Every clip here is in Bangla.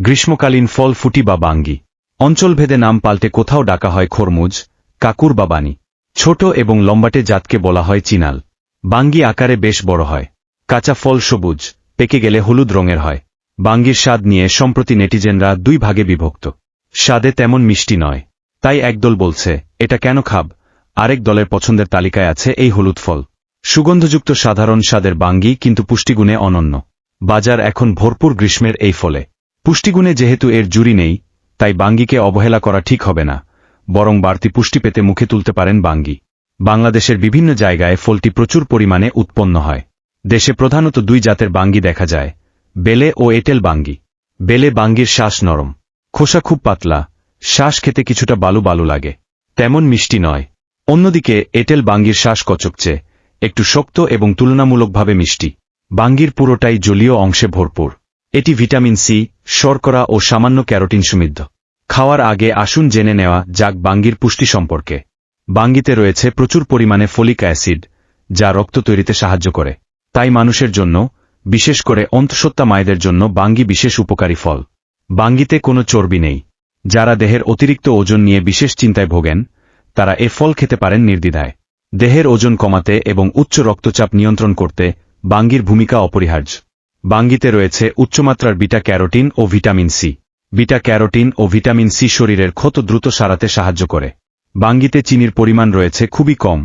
গ্রীষ্মকালীন ফল ফুটি বা বাঙ্গি। অঞ্চলভেদে নাম পাল্টে কোথাও ডাকা হয় খরমুজ, কাকুর বা বানি ছোট এবং লম্বাটে জাতকে বলা হয় চিনাল। বাঙ্গি আকারে বেশ বড় হয়। কাঁচা ফল সবুজ, পেকে গেলে হলুদ রঙের হয়। বাঙ্গির স্বাদ নিয়ে সম্প্রতি নেটিজেনরা দুই ভাগে বিভক্ত। স্বাদে তেমন মিষ্টি নয়। তাই একদল বলছে, এটা কেন খাব? আরেক দলের পছন্দের তালিকায় আছে এই হলুদ ফল। সুগন্ধযুক্ত সাধারণ স্বাদের বাঙ্গি কিন্তু পুষ্টিগুণে অনন্য। বাজার এখন ভরপুর গ্রীষ্মের এই ফলে। পুষ্টিগুণে যেহেতু এর জুরি নেই, তাই বাঙ্গিকে অবহেলা করা ঠিক হবে না, বরং বাড়তি পুষ্টি পেতে মুখে তুলতে পারেন বাঙ্গি। বাংলাদেশের বিভিন্ন জায়গায় ফলটি প্রচুর পরিমাণে উৎপন্ন হয়। দেশে প্রধানত দুই জাতের বাঙ্গি দেখা যায়, বেলে ও এটেল বাঙ্গি। বেলে বাঙ্গির শ্বাস নরম, খোসা খুব পাতলা, শ্বাস খেতে কিছুটা বালু বালু লাগে, তেমন মিষ্টি নয়। অন্যদিকে এটেল বাঙ্গির শ্বাস কচকচে, একটু শক্ত এবং তুলনামূলকভাবে মিষ্টি। বাঙ্গির পুরোটাই জলীয় অংশে ভরপুর। এটি ভিটামিন সি, শর্করা ও সামান্য ক্যারোটিন সমৃদ্ধ। খাওয়ার আগে আসুন জেনে নেওয়া যাক বাঙ্গির পুষ্টি সম্পর্কে। বাঙ্গিতে রয়েছে প্রচুর পরিমাণে ফলিক অ্যাসিড, যা রক্ত তৈরিতে সাহায্য করে। তাই মানুষের জন্য, বিশেষ করে অন্তঃসত্ত্বা মায়েদের জন্য বাঙ্গি বিশেষ উপকারী ফল। বাঙ্গিতে কোনো চর্বি নেই। যারা দেহের অতিরিক্ত ওজন নিয়ে বিশেষ চিন্তায় ভোগেন, তারা এ ফল খেতে পারেন নির্দ্বিধায়। দেহের ওজন কমাতে এবং উচ্চ রক্তচাপ নিয়ন্ত্রণ করতে বাঙ্গির ভূমিকা অপরিহার্য। বাঙ্গিতে রয়েছে উচ্চমাত্রার বিটা ক্যারোটিন ও ভিটামিন সি। বিটা ক্যারোটিন ও ভিটামিন সি শরীরের ক্ষত দ্রুত সারাতে সাহায্য করে। বাঙ্গিতে চিনির পরিমাণ রয়েছে খুবই কম,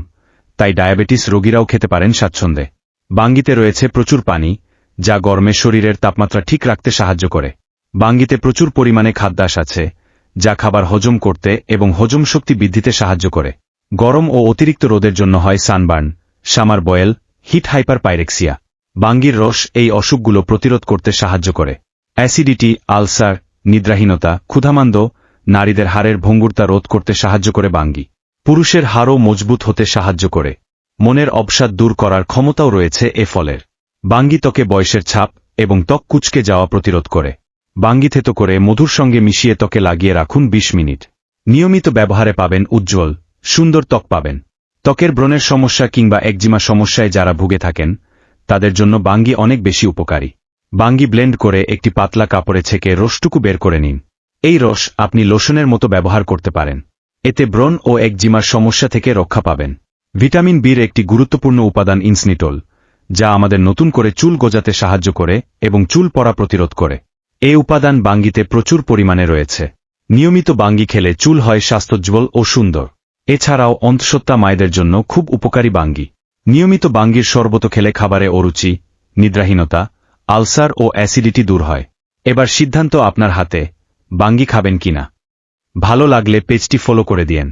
তাই ডায়াবেটিস রোগীরাও খেতে পারেন স্বাচ্ছন্দ্যে। বাঙ্গিতে রয়েছে প্রচুর পানি, যা গরমে শরীরের তাপমাত্রা ঠিক রাখতে সাহায্য করে। বাঙ্গিতে প্রচুর পরিমাণে খাদ্যাস আছে, যা খাবার হজম করতে এবং হজম শক্তি বৃদ্ধিতে সাহায্য করে। গরম ও অতিরিক্ত রোদের জন্য হয় sunburn, summer boil, heat hyperpyrexia বাঙ্গির রস এই অসুখগুলো প্রতিরোধ করতে সাহায্য করে। অ্যাসিডিটি, আলসার, নিদ্রাহীনতা, ক্ষুধামান্দ, নারীদের হাড়ের ভঙ্গুরতা রোধ করতে সাহায্য করে বাঙ্গি। পুরুষের হাড়ও মজবুত হতে সাহায্য করে। মনের অবসাদ দূর করার ক্ষমতাও রয়েছে এ ফলের। বাঙ্গি ত্বকে বয়সের ছাপ এবং ত্বক কুচকে যাওয়া প্রতিরোধ করে। বাঙ্গি থেতো করে মধুর সঙ্গে মিশিয়ে ত্বকে লাগিয়ে রাখুন ২০ মিনিট। নিয়মিত ব্যবহারে পাবেন উজ্জ্বল, সুন্দর ত্বক পাবেন। ত্বকের ব্রণের সমস্যা কিংবা একজিমা সমস্যায় যারা ভুগে থাকেন তাদের জন্য বাঙ্গি অনেক বেশি উপকারী। বাঙ্গি ব্লেন্ড করে একটি পাতলা কাপড়ে ছেঁকে রসটুকু বের করে নিন। এই রস আপনি লোশনের মতো ব্যবহার করতে পারেন। এতে ব্রণ ও একজিমার সমস্যা থেকে রক্ষা পাবেন। ভিটামিন বির একটি গুরুত্বপূর্ণ উপাদান ইনসনিটল, যা আমাদের নতুন করে চুল গজাতে সাহায্য করে এবং চুল পড়া প্রতিরোধ করে। এই উপাদান বাঙ্গিতে প্রচুর পরিমাণে রয়েছে। নিয়মিত বাঙ্গি খেলে চুল হয় স্বাস্থ্যোজ্জ্বল ও সুন্দর। এছাড়াও অন্তঃসত্ত্বা মায়েদের জন্য খুব উপকারী বাঙ্গি। নিয়মিত বাঙ্গির শরবত খেলে খাবারে অরুচি, নিদ্রাহীনতা, আলসার ও অ্যাসিডিটি দূর হয়। এবার সিদ্ধান্ত আপনার হাতে, বাঙ্গি খাবেন কিনা? ভালো লাগলে পেজটি ফলো করে দিয়েন।